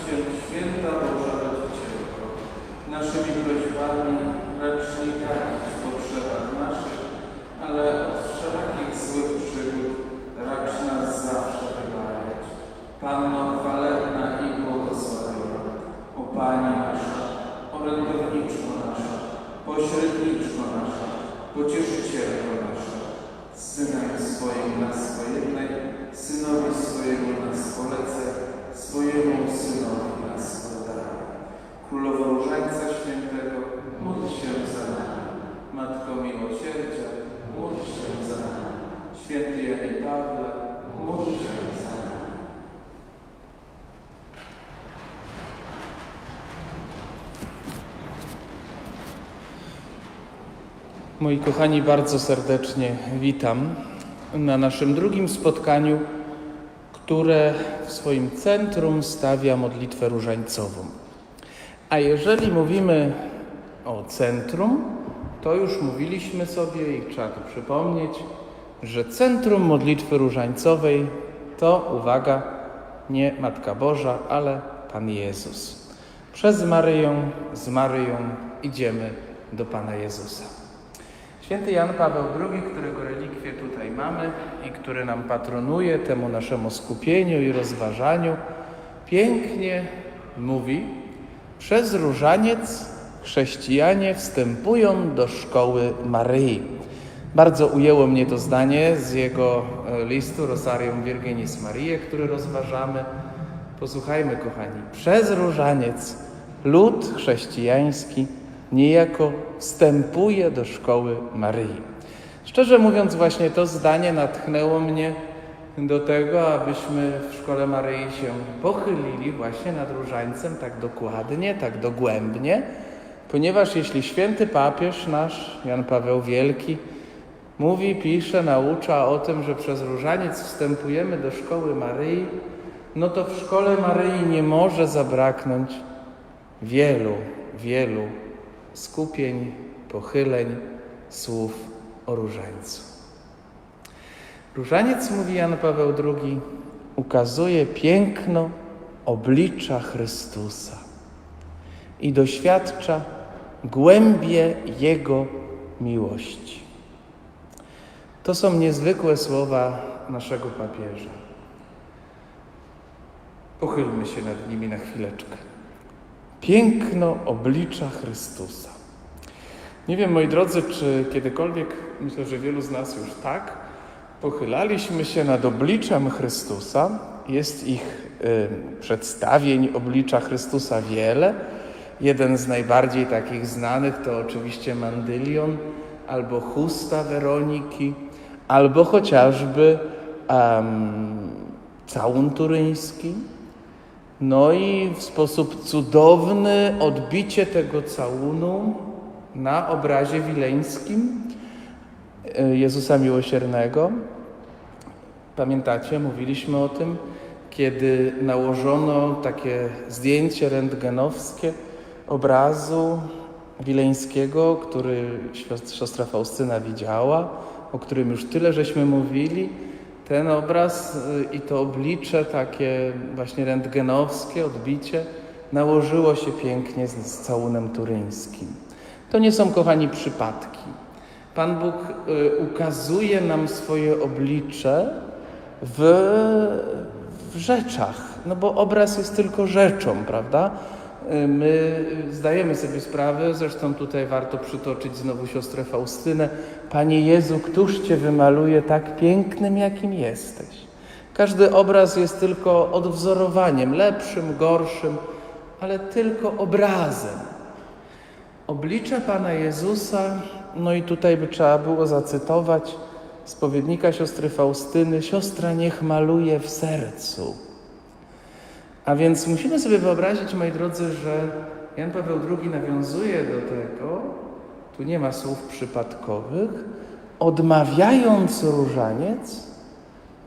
święta Boża Rodzicielko, naszymi prośbami racz nie karmić w potrzebach naszych, ale od wszelakich złych przygód racz nas zawsze wybawiać. Panno chwalebna i błogosławiona, o Pani nasza, orędowniczko nasza, pośredniczko nasza, pocieszycielko nasza, Synem swoim nas wojennej, Synowi swojemu nas polecę, swojemu Synowi nas podaję. Królowo Różańca Świętego, módl się za nami. Matko Miłosierdzia, módl się za nami. Święty Janie Pawle, módl się za nami. Moi kochani, bardzo serdecznie witam na naszym drugim spotkaniu, które w swoim centrum stawia modlitwę różańcową. A jeżeli mówimy o centrum, to już mówiliśmy sobie i trzeba to przypomnieć, że centrum modlitwy różańcowej to, uwaga, nie Matka Boża, ale Pan Jezus. Przez Maryję, z Maryją idziemy do Pana Jezusa. Święty Jan Paweł II, którego relikwie tutaj mamy i który nam patronuje temu naszemu skupieniu i rozważaniu, pięknie mówi: Przez różaniec chrześcijanie wstępują do szkoły Maryi. Bardzo ujęło mnie to zdanie z jego e, listu Rosarium Virginis Mariae, który rozważamy. Posłuchajmy, kochani. Przez różaniec lud chrześcijański niejako wstępuje do szkoły Maryi. Szczerze mówiąc, właśnie to zdanie natchnęło mnie do tego, abyśmy w szkole Maryi się pochylili właśnie nad różańcem tak dokładnie, tak dogłębnie, ponieważ jeśli święty papież nasz, Jan Paweł Wielki, mówi, pisze, naucza o tym, że przez różaniec wstępujemy do szkoły Maryi, no to w szkole Maryi nie może zabraknąć wielu, wielu skupień, pochyleń, słów o różańcu. Różaniec, mówi Jan Paweł II, ukazuje piękno oblicza Chrystusa i doświadcza głębie Jego miłości. To są niezwykłe słowa naszego papieża. Pochylmy się nad nimi na chwileczkę. Piękno oblicza Chrystusa. Nie wiem, moi drodzy, czy kiedykolwiek, myślę, że wielu z nas już tak, pochylaliśmy się nad obliczem Chrystusa. Jest ich y, przedstawień oblicza Chrystusa wiele. Jeden z najbardziej takich znanych to oczywiście mandylion albo chusta Weroniki, albo chociażby um, całun turyński. No i w sposób cudowny odbicie tego całunu na obrazie wileńskim e, Jezusa Miłosiernego. Pamiętacie, mówiliśmy o tym, kiedy nałożono takie zdjęcie rentgenowskie obrazu wileńskiego, który siostra Faustyna widziała, o którym już tyle żeśmy mówili. Ten obraz y, i to oblicze takie właśnie rentgenowskie, odbicie, nałożyło się pięknie z, z całunem turyńskim. To nie są, kochani, przypadki. Pan Bóg y, ukazuje nam swoje oblicze w, w rzeczach, no bo obraz jest tylko rzeczą, prawda? Y, My zdajemy sobie sprawę, zresztą tutaj warto przytoczyć znowu siostrę Faustynę. Panie Jezu, któż Cię wymaluje tak pięknym, jakim jesteś? Każdy obraz jest tylko odwzorowaniem, lepszym, gorszym, ale tylko obrazem. Oblicze Pana Jezusa, no i tutaj by trzeba było zacytować spowiednika siostry Faustyny, siostra niech maluje w sercu. A więc musimy sobie wyobrazić, moi drodzy, że Jan Paweł II nawiązuje do tego, tu nie ma słów przypadkowych, odmawiając różaniec,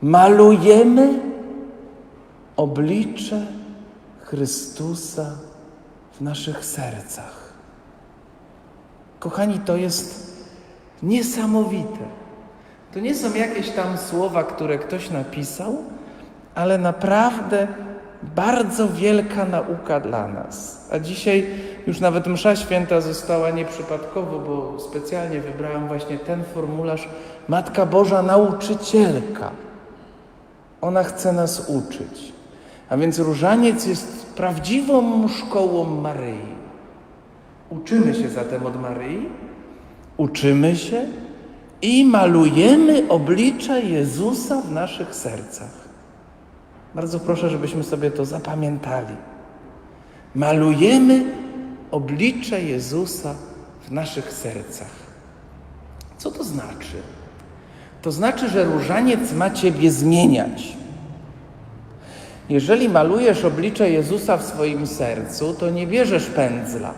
malujemy oblicze Chrystusa w naszych sercach. Kochani, to jest niesamowite. To nie są jakieś tam słowa, które ktoś napisał, ale naprawdę bardzo wielka nauka dla nas. A dzisiaj już nawet msza święta została nieprzypadkowo, bo specjalnie wybrałam właśnie ten formularz Matka Boża nauczycielka. Ona chce nas uczyć. A więc różaniec jest prawdziwą szkołą Maryi. Uczymy się zatem od Maryi, uczymy się i malujemy oblicze Jezusa w naszych sercach. Bardzo proszę, żebyśmy sobie to zapamiętali. Malujemy oblicze Jezusa w naszych sercach. Co to znaczy? To znaczy, że różaniec ma Ciebie zmieniać. Jeżeli malujesz oblicze Jezusa w swoim sercu, to nie bierzesz pędzla,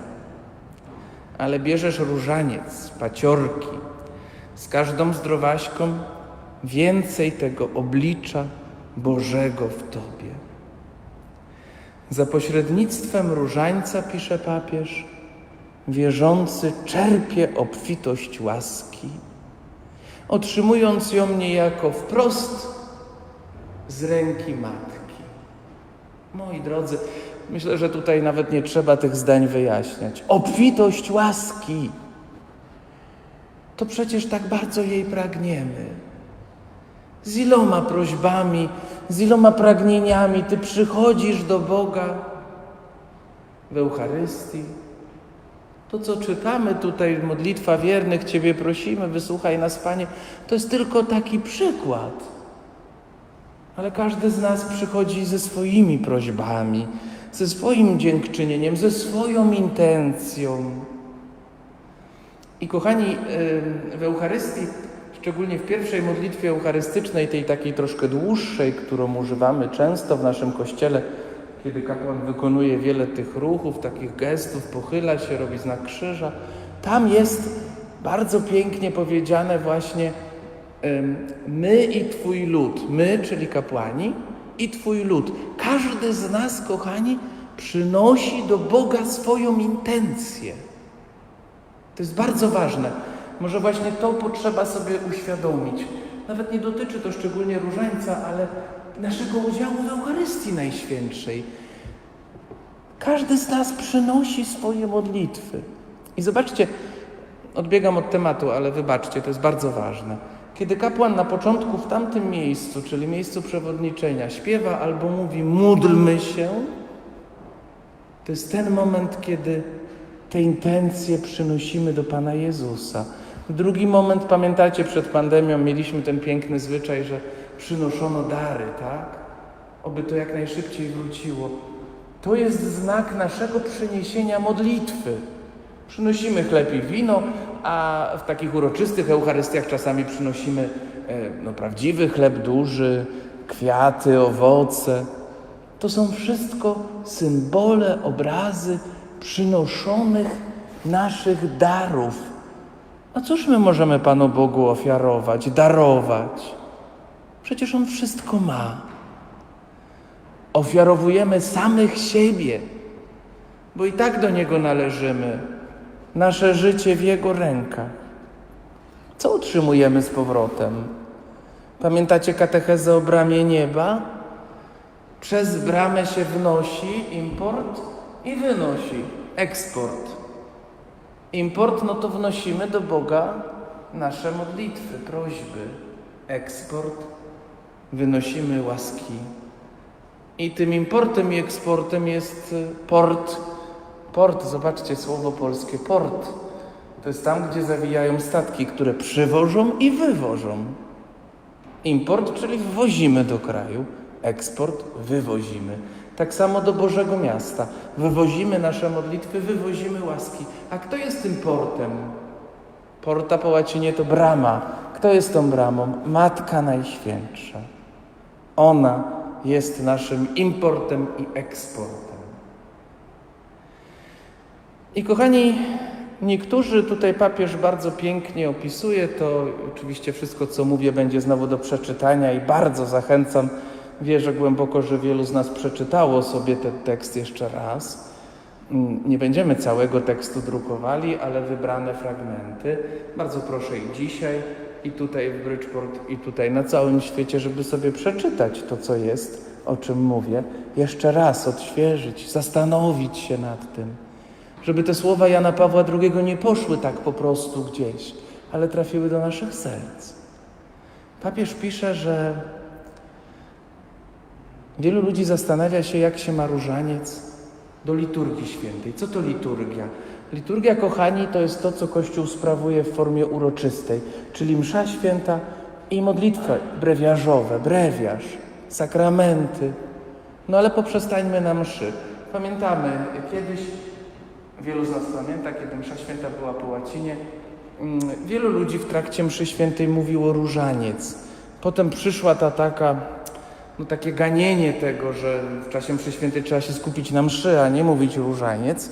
ale bierzesz różaniec, paciorki. Z każdą zdrowaśką więcej tego oblicza Bożego w Tobie. Za pośrednictwem różańca, pisze papież, wierzący czerpie obfitość łaski, otrzymując ją niejako wprost z ręki matki. Moi drodzy, myślę, że tutaj nawet nie trzeba tych zdań wyjaśniać. Obfitość łaski. To przecież tak bardzo jej pragniemy. Z iloma prośbami, z iloma pragnieniami Ty przychodzisz do Boga w Eucharystii. To, co czytamy tutaj, modlitwa wiernych, Ciebie prosimy, wysłuchaj nas, Panie, to jest tylko taki przykład. Ale każdy z nas przychodzi ze swoimi prośbami, ze swoim dziękczynieniem, ze swoją intencją. I kochani, w Eucharystii, szczególnie w pierwszej modlitwie eucharystycznej, tej takiej troszkę dłuższej, którą używamy często w naszym kościele, kiedy kapłan wykonuje wiele tych ruchów, takich gestów, pochyla się, robi znak krzyża, tam jest bardzo pięknie powiedziane właśnie my i Twój lud, my, czyli kapłani, i Twój lud. Każdy z nas, kochani, przynosi do Boga swoją intencję. To jest bardzo ważne. Może właśnie to potrzeba sobie uświadomić. Nawet nie dotyczy to szczególnie różańca, ale naszego udziału w Eucharystii Najświętszej. Każdy z nas przynosi swoje modlitwy. I zobaczcie, odbiegam od tematu, ale wybaczcie, to jest bardzo ważne. Kiedy kapłan na początku w tamtym miejscu, czyli miejscu przewodniczenia, śpiewa albo mówi módlmy się, to jest ten moment, kiedy te intencje przynosimy do Pana Jezusa. Drugi moment, pamiętacie, przed pandemią mieliśmy ten piękny zwyczaj, że przynoszono dary, tak? Oby to jak najszybciej wróciło. To jest znak naszego przyniesienia modlitwy. Przynosimy chleb i wino, a w takich uroczystych Eucharystiach czasami przynosimy e, no, prawdziwy chleb duży, kwiaty, owoce. To są wszystko symbole, obrazy przynoszonych naszych darów. A cóż my możemy Panu Bogu ofiarować, darować? Przecież On wszystko ma. Ofiarowujemy samych siebie, bo i tak do Niego należymy. Nasze życie w Jego rękach. Co otrzymujemy z powrotem? Pamiętacie katechezę o bramie nieba? Przez bramę się wnosi import i wynosi eksport. Import, no to wnosimy do Boga nasze modlitwy, prośby. Eksport, wynosimy łaski. I tym importem i eksportem jest port. Port, zobaczcie słowo polskie, port. To jest tam, gdzie zawijają statki, które przywożą i wywożą. Import, czyli wwozimy do kraju, eksport wywozimy. Tak samo do Bożego Miasta. Wywozimy nasze modlitwy, wywozimy łaski. A kto jest tym portem? Porta po łacinie to brama. Kto jest tą bramą? Matka Najświętsza. Ona jest naszym importem i eksportem. I kochani, niektórzy tutaj papież bardzo pięknie opisuje to. Oczywiście wszystko, co mówię, będzie znowu do przeczytania i bardzo zachęcam Wierzę głęboko, że wielu z nas przeczytało sobie ten tekst jeszcze raz. Mm, nie będziemy całego tekstu drukowali, ale wybrane fragmenty. Bardzo proszę i dzisiaj, i tutaj w Bridgeport, i tutaj na całym świecie, żeby sobie przeczytać to, co jest o czym mówię, jeszcze raz odświeżyć, zastanowić się nad tym, żeby te słowa Jana Pawła II nie poszły tak po prostu gdzieś, ale trafiły do naszych serc. Papież pisze, że wielu ludzi zastanawia się, jak się ma różaniec do liturgii świętej. Co to liturgia? Liturgia, kochani, to jest to, co Kościół sprawuje w formie uroczystej, czyli msza święta i modlitwy brewiarzowe, brewiarz, sakramenty. No ale poprzestańmy na mszy. Pamiętamy, kiedyś, wielu z nas pamięta, kiedy msza święta była po łacinie, mm, wielu ludzi w trakcie mszy świętej mówiło różaniec. Potem przyszła ta taka, no takie ganienie tego, że w czasie mszy świętej trzeba się skupić na mszy, a nie mówić różaniec.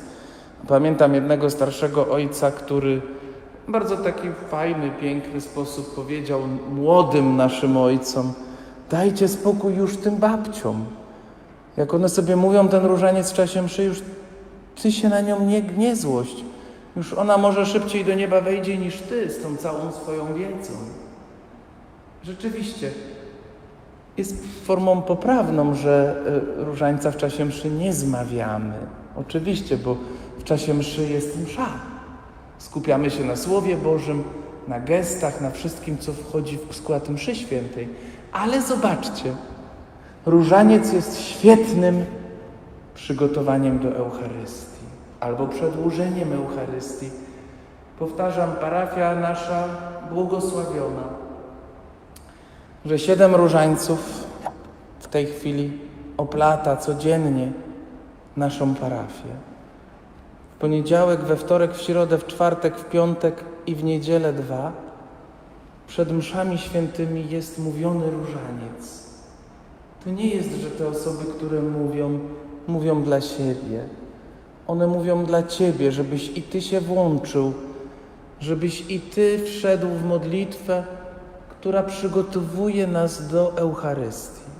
Pamiętam jednego starszego ojca, który w bardzo taki fajny, piękny sposób powiedział młodym naszym ojcom: Dajcie spokój już tym babciom. Jak one sobie mówią ten różaniec w czasie mszy, już ty się na nią nie, nie złość. Już ona może szybciej do nieba wejdzie niż ty z tą całą swoją wiedzą. Rzeczywiście, jest formą poprawną, że y, różańca w czasie mszy nie zmawiamy. Oczywiście, bo w czasie mszy jest msza. Skupiamy się na Słowie Bożym, na gestach, na wszystkim, co wchodzi w skład mszy świętej. Ale zobaczcie, różaniec jest świetnym przygotowaniem do Eucharystii albo przedłużeniem Eucharystii. Powtarzam, parafia nasza błogosławiona, że siedem różańców w tej chwili oplata codziennie naszą parafię. W poniedziałek, we wtorek, w środę, w czwartek, w piątek i w niedzielę dwa przed mszami świętymi jest mówiony różaniec. To nie jest, że te osoby, które mówią, mówią dla siebie. One mówią dla Ciebie, żebyś i Ty się włączył, żebyś i Ty wszedł w modlitwę, która przygotowuje nas do Eucharystii.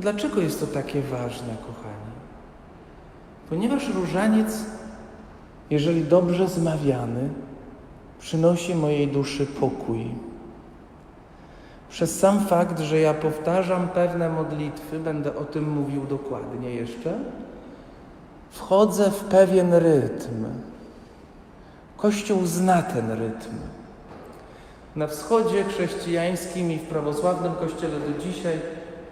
Dlaczego jest to takie ważne, kochani? Ponieważ różaniec, jeżeli dobrze zmawiany, przynosi mojej duszy pokój. Przez sam fakt, że ja powtarzam pewne modlitwy, będę o tym mówił dokładnie jeszcze, wchodzę w pewien rytm. Kościół zna ten rytm. Na wschodzie chrześcijańskim i w prawosławnym kościele do dzisiaj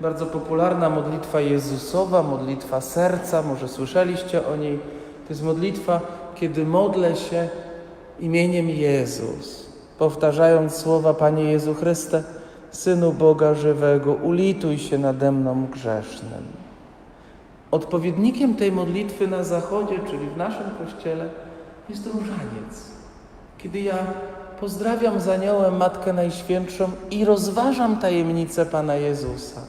bardzo popularna modlitwa Jezusowa, modlitwa serca, może słyszeliście o niej. To jest modlitwa, kiedy modlę się imieniem Jezus, powtarzając słowa Panie Jezu Chryste, Synu Boga żywego, ulituj się nade mną grzesznym. Odpowiednikiem tej modlitwy na zachodzie, czyli w naszym kościele, jest różaniec. Kiedy ja pozdrawiam z aniołem Matkę Najświętszą i rozważam tajemnicę Pana Jezusa,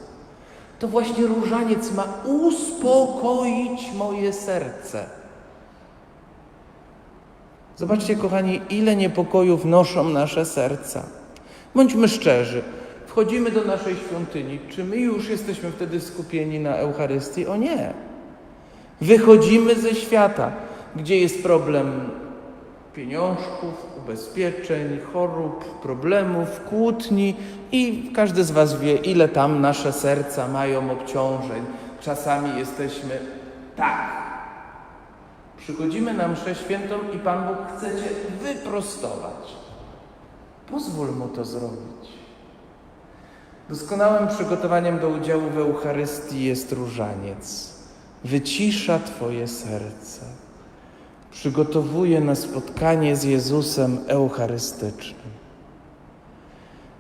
to właśnie różaniec ma uspokoić moje serce. Zobaczcie, kochani, ile niepokojów noszą nasze serca. Bądźmy szczerzy. Wchodzimy do naszej świątyni. Czy my już jesteśmy wtedy skupieni na Eucharystii? O nie. Wychodzimy ze świata, gdzie jest problem pieniążków, ubezpieczeń, chorób, problemów, kłótni i każdy z Was wie, ile tam nasze serca mają obciążeń. Czasami jesteśmy tak. Przychodzimy na mszę świętą i Pan Bóg chce Cię wyprostować. Pozwól Mu to zrobić. Doskonałym przygotowaniem do udziału w Eucharystii jest różaniec. Wycisza Twoje serce. Przygotowuje na spotkanie z Jezusem Eucharystycznym.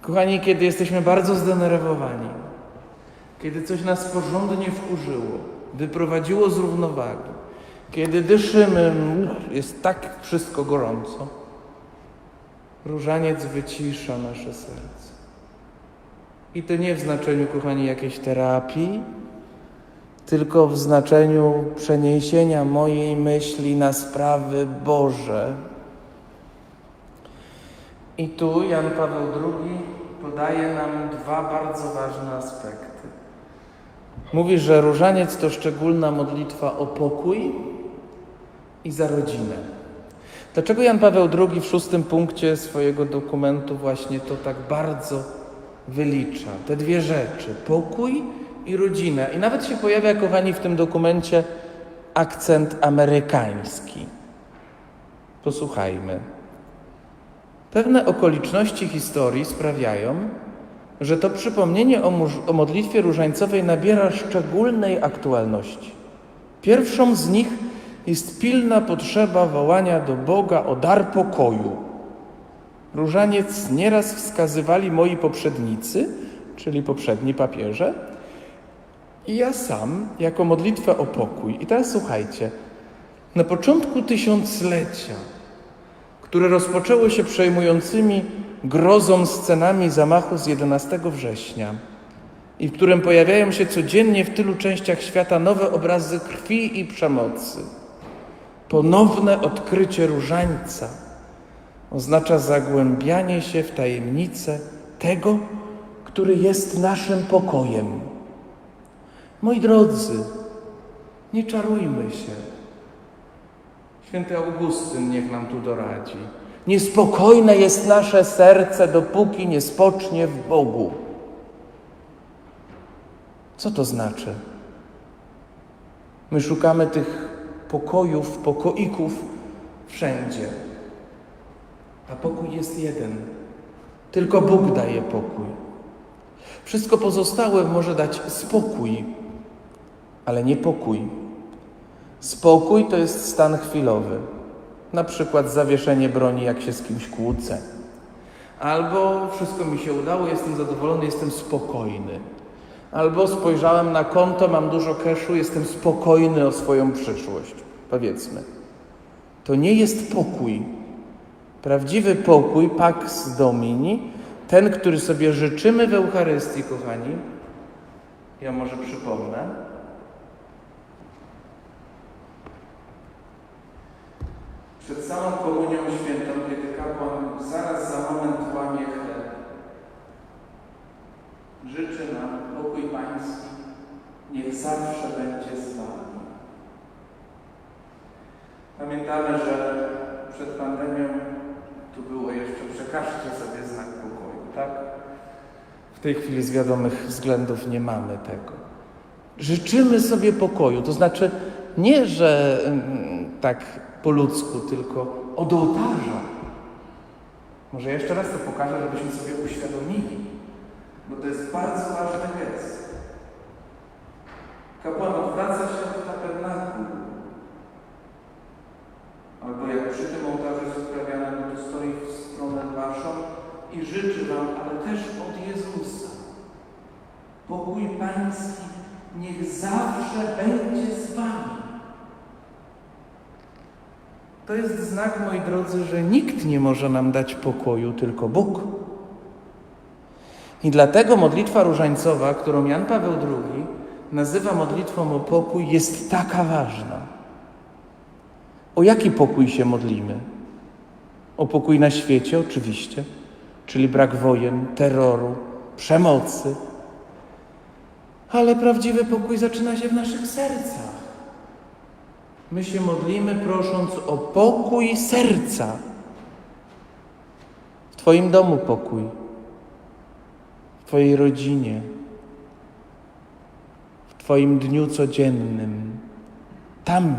Kochani, kiedy jesteśmy bardzo zdenerwowani, kiedy coś nas porządnie wkurzyło, wyprowadziło z równowagi, kiedy dyszymy, jest tak wszystko gorąco, różaniec wycisza nasze serce. I to nie w znaczeniu, kochani, jakiejś terapii, tylko w znaczeniu przeniesienia mojej myśli na sprawy Boże. I tu Jan Paweł II podaje nam dwa bardzo ważne aspekty. Mówi, że różaniec to szczególna modlitwa o pokój i za rodzinę. Dlaczego Jan Paweł II w szóstym punkcie swojego dokumentu właśnie to tak bardzo wylicza? Te dwie rzeczy: pokój i rodzinę. I nawet się pojawia, kochani, w tym dokumencie akcent amerykański. Posłuchajmy. Pewne okoliczności historii sprawiają, że to przypomnienie o, o modlitwie różańcowej nabiera szczególnej aktualności. Pierwszą z nich jest pilna potrzeba wołania do Boga o dar pokoju. Różaniec nieraz wskazywali moi poprzednicy, czyli poprzedni papieże, i ja sam jako modlitwę o pokój. I teraz słuchajcie, na początku tysiąclecia, które rozpoczęło się przejmującymi grozą scenami zamachu z 11 września i w którym pojawiają się codziennie w tylu częściach świata nowe obrazy krwi i przemocy. Ponowne odkrycie różańca oznacza zagłębianie się w tajemnicę tego, który jest naszym pokojem. Moi drodzy, nie czarujmy się. Święty Augustyn niech nam tu doradzi. Niespokojne jest nasze serce, dopóki nie spocznie w Bogu. Co to znaczy? My szukamy tych pokojów, pokoików wszędzie. A pokój jest jeden. Tylko Bóg daje pokój. Wszystko pozostałe może dać spokój, ale nie pokój. Spokój to jest stan chwilowy. Na przykład zawieszenie broni, jak się z kimś kłócę. Albo wszystko mi się udało, jestem zadowolony, jestem spokojny. Albo spojrzałem na konto, mam dużo keszu, jestem spokojny o swoją przyszłość. Powiedzmy. To nie jest pokój. Prawdziwy pokój, pax domini, ten, który sobie życzymy w Eucharystii, kochani, ja może przypomnę, Samą Komunią Świętą, kiedy kapłan zaraz za moment łamie chleb, życzy nam pokój Pański, niech zawsze będzie z Wami. Pamiętamy, że przed pandemią tu było jeszcze przekażcie sobie znak pokoju, tak? W tej chwili z wiadomych względów nie mamy tego. Życzymy sobie pokoju, to znaczy nie, że mm, tak po ludzku, tylko od ołtarza. Może jeszcze raz to pokażę, żebyśmy sobie uświadomili, bo to jest bardzo ważny gest. Kapłan odwraca się od tabernaku. Albo jak przy tym ołtarzu jest sprawiane, no to stoi w stronę waszą i życzy wam, ale też od Jezusa. Pokój Pański niech zawsze będzie z wami. To jest znak, moi drodzy, że nikt nie może nam dać pokoju, tylko Bóg. I dlatego modlitwa różańcowa, którą Jan Paweł II nazywa modlitwą o pokój, jest taka ważna. O jaki pokój się modlimy? O pokój na świecie, oczywiście, czyli brak wojen, terroru, przemocy. Ale prawdziwy pokój zaczyna się w naszych sercach. My się modlimy, prosząc o pokój serca. W Twoim domu pokój, w Twojej rodzinie, w Twoim dniu codziennym. Tam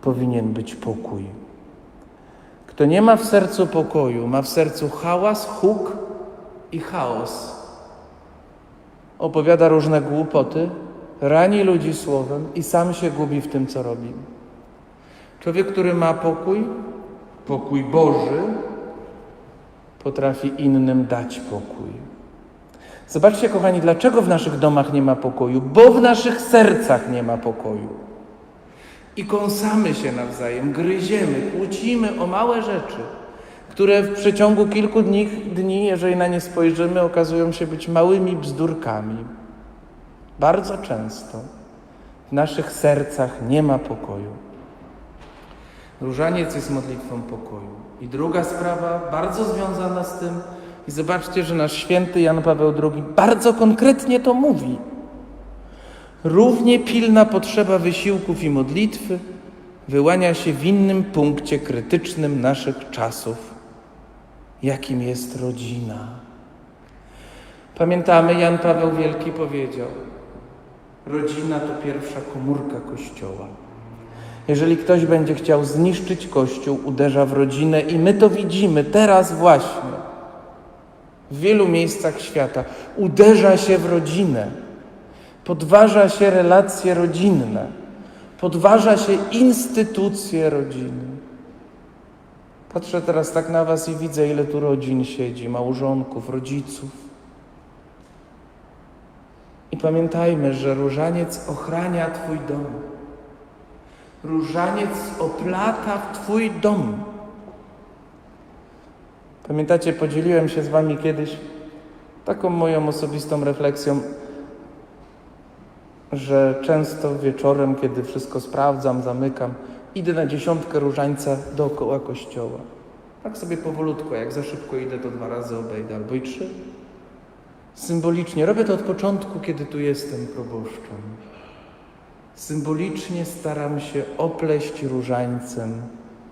powinien być pokój. Kto nie ma w sercu pokoju, ma w sercu hałas, huk i chaos. Opowiada różne głupoty, rani ludzi słowem i sam się gubi w tym, co robi. Człowiek, który ma pokój, pokój Boży, potrafi innym dać pokój. Zobaczcie, kochani, dlaczego w naszych domach nie ma pokoju? Bo w naszych sercach nie ma pokoju. I kąsamy się nawzajem, gryziemy, kłócimy o małe rzeczy, które w przeciągu kilku dni, dni, jeżeli na nie spojrzymy, okazują się być małymi bzdurkami. Bardzo często w naszych sercach nie ma pokoju. Różaniec jest modlitwą pokoju. I druga sprawa, bardzo związana z tym, i zobaczcie, że nasz święty Jan Paweł II bardzo konkretnie to mówi. Równie pilna potrzeba wysiłków i modlitwy wyłania się w innym punkcie krytycznym naszych czasów, jakim jest rodzina. Pamiętamy, Jan Paweł Wielki powiedział: Rodzina to pierwsza komórka Kościoła. Jeżeli ktoś będzie chciał zniszczyć Kościół, uderza w rodzinę i my to widzimy teraz właśnie. W wielu miejscach świata uderza się w rodzinę, podważa się relacje rodzinne, podważa się instytucje rodziny. Patrzę teraz tak na Was i widzę, ile tu rodzin siedzi, małżonków, rodziców. Pamiętajmy, że różaniec ochrania Twój dom. Różaniec oplata w Twój dom. Pamiętacie, podzieliłem się z Wami kiedyś taką moją osobistą refleksją, że często wieczorem, kiedy wszystko sprawdzam, zamykam, idę na dziesiątkę różańca dookoła kościoła. Tak sobie powolutku, jak za szybko idę, to dwa razy obejdę, albo i trzy. Symbolicznie. Robię to od początku, kiedy tu jestem proboszczem. Symbolicznie staram się opleść różańcem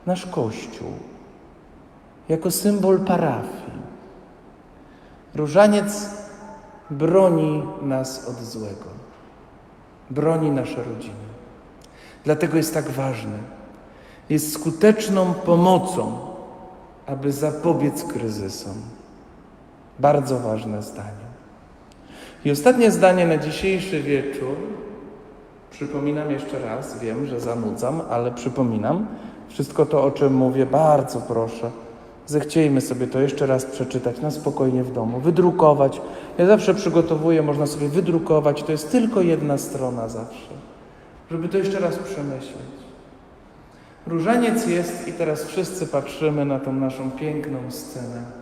nasz Kościół jako symbol parafii. Różaniec broni nas od złego, broni nasze rodziny. Dlatego jest tak ważny. Jest skuteczną pomocą, aby zapobiec kryzysom. Bardzo ważne zdanie. I ostatnie zdanie na dzisiejszy wieczór. Przypominam jeszcze raz, wiem, że zanudzam, ale przypominam. Wszystko to, o czym mówię, bardzo proszę. Zechciejmy sobie to jeszcze raz przeczytać na spokojnie w domu, wydrukować. Ja zawsze przygotowuję, można sobie wydrukować. To jest tylko jedna strona zawsze, żeby to jeszcze raz przemyśleć. Różaniec jest i teraz wszyscy patrzymy na tą naszą piękną scenę.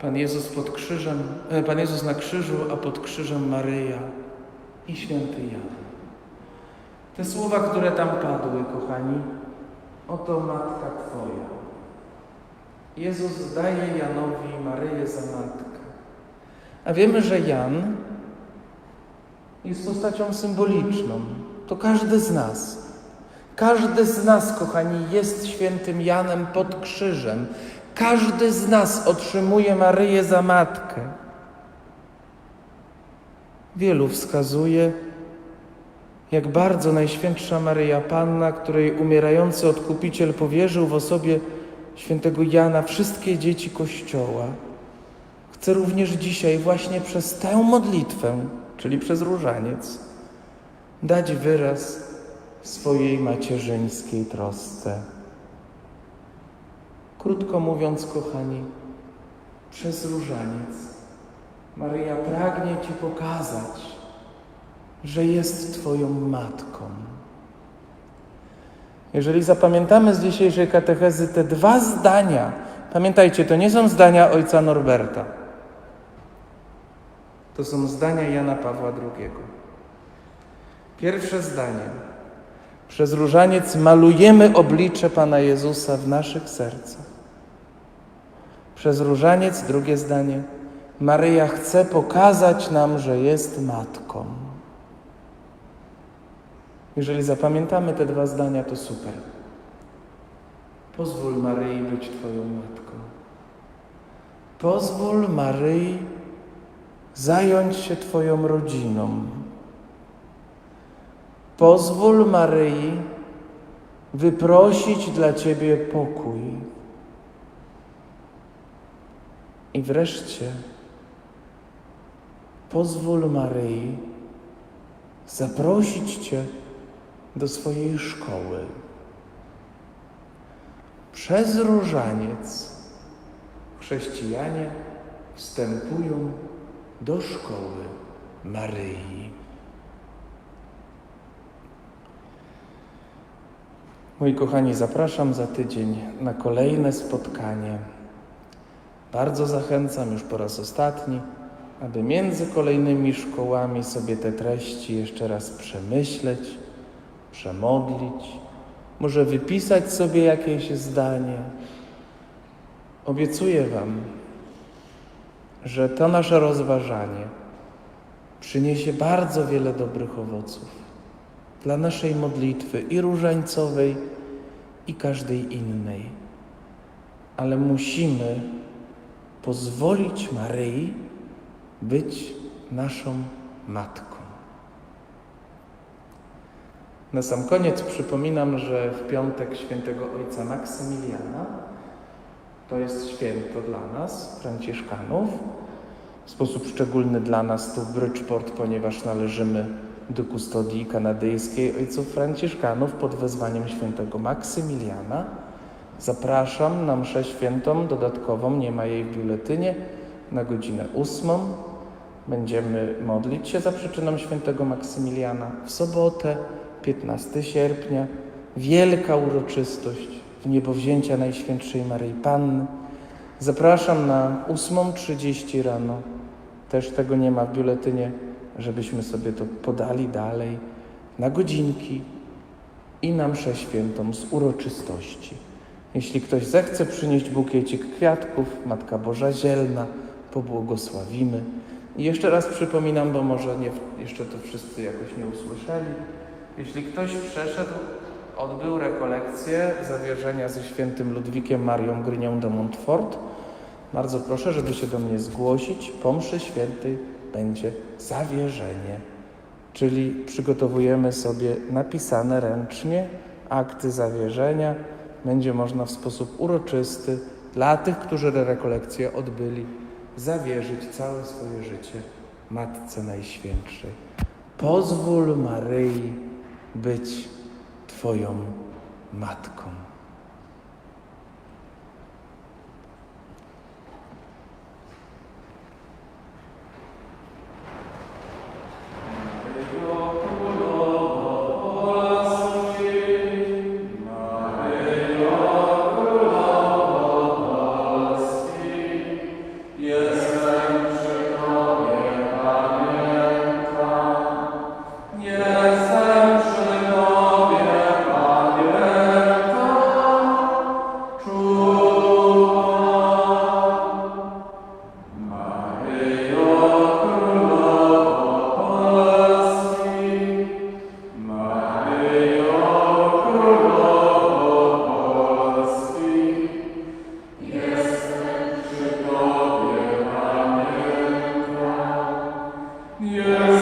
Pan Jezus pod krzyżem, e, Pan Jezus na krzyżu, a pod krzyżem Maryja i święty Jan. Te słowa, które tam padły, kochani, oto matka Twoja. Jezus daje Janowi Maryję za matkę. A wiemy, że Jan jest postacią symboliczną. To każdy z nas. Każdy z nas, kochani, jest świętym Janem pod krzyżem. Każdy z nas otrzymuje Maryję za matkę. Wielu wskazuje, jak bardzo Najświętsza Maryja Panna, której umierający odkupiciel powierzył w osobie świętego Jana wszystkie dzieci Kościoła, chce również dzisiaj właśnie przez tę modlitwę, czyli przez różaniec, dać wyraz swojej macierzyńskiej trosce. Krótko mówiąc, kochani, przez różaniec Maryja pragnie Ci pokazać, że jest Twoją matką. Jeżeli zapamiętamy z dzisiejszej katechezy te dwa zdania, pamiętajcie, to nie są zdania ojca Norberta. To są zdania Jana Pawła II. Pierwsze zdanie. Przez różaniec malujemy oblicze Pana Jezusa w naszych sercach. Przez różaniec, drugie zdanie, Maryja chce pokazać nam, że jest matką. Jeżeli zapamiętamy te dwa zdania, to super. Pozwól Maryi być Twoją matką. Pozwól Maryi zająć się Twoją rodziną. Pozwól Maryi wyprosić dla Ciebie pokój. I wreszcie pozwól Maryi zaprosić Cię do swojej szkoły. Przez różaniec chrześcijanie wstępują do szkoły Maryi. Moi kochani, zapraszam za tydzień na kolejne spotkanie. Bardzo zachęcam już po raz ostatni, aby między kolejnymi szkołami sobie te treści jeszcze raz przemyśleć, przemodlić, może wypisać sobie jakieś zdanie. Obiecuję Wam, że to nasze rozważanie przyniesie bardzo wiele dobrych owoców dla naszej modlitwy i różańcowej, i każdej innej. Ale musimy pozwolić Maryi być naszą matką. Na sam koniec przypominam, że w piątek świętego ojca Maksymiliana to jest święto dla nas, Franciszkanów. W sposób szczególny dla nas tu w Bridgeport, ponieważ należymy do kustodii kanadyjskiej ojców Franciszkanów pod wezwaniem świętego Maksymiliana. Zapraszam na mszę świętą dodatkową, nie ma jej w biuletynie, na godzinę ósmą. Będziemy modlić się za przyczyną świętego Maksymiliana w sobotę, 15 sierpnia. Wielka uroczystość w niebowzięcia Najświętszej Maryi Panny. Zapraszam na 8.30 rano. Też tego nie ma w biuletynie, żebyśmy sobie to podali dalej na godzinki i na mszę świętą z uroczystości. Jeśli ktoś zechce przynieść bukiecik kwiatków, Matka Boża Zielna, pobłogosławimy. I jeszcze raz przypominam, bo może nie, jeszcze to wszyscy jakoś nie usłyszeli. Jeśli ktoś przeszedł, odbył rekolekcję zawierzenia ze świętym Ludwikiem Marią Grynią de Montfort, bardzo proszę, żeby się do mnie zgłosić. Po mszy świętej będzie zawierzenie. Czyli przygotowujemy sobie napisane ręcznie akty zawierzenia. Będzie można w sposób uroczysty dla tych, którzy rekolekcję odbyli, zawierzyć całe swoje życie Matce Najświętszej. Pozwól Maryi być Twoją matką. Yes.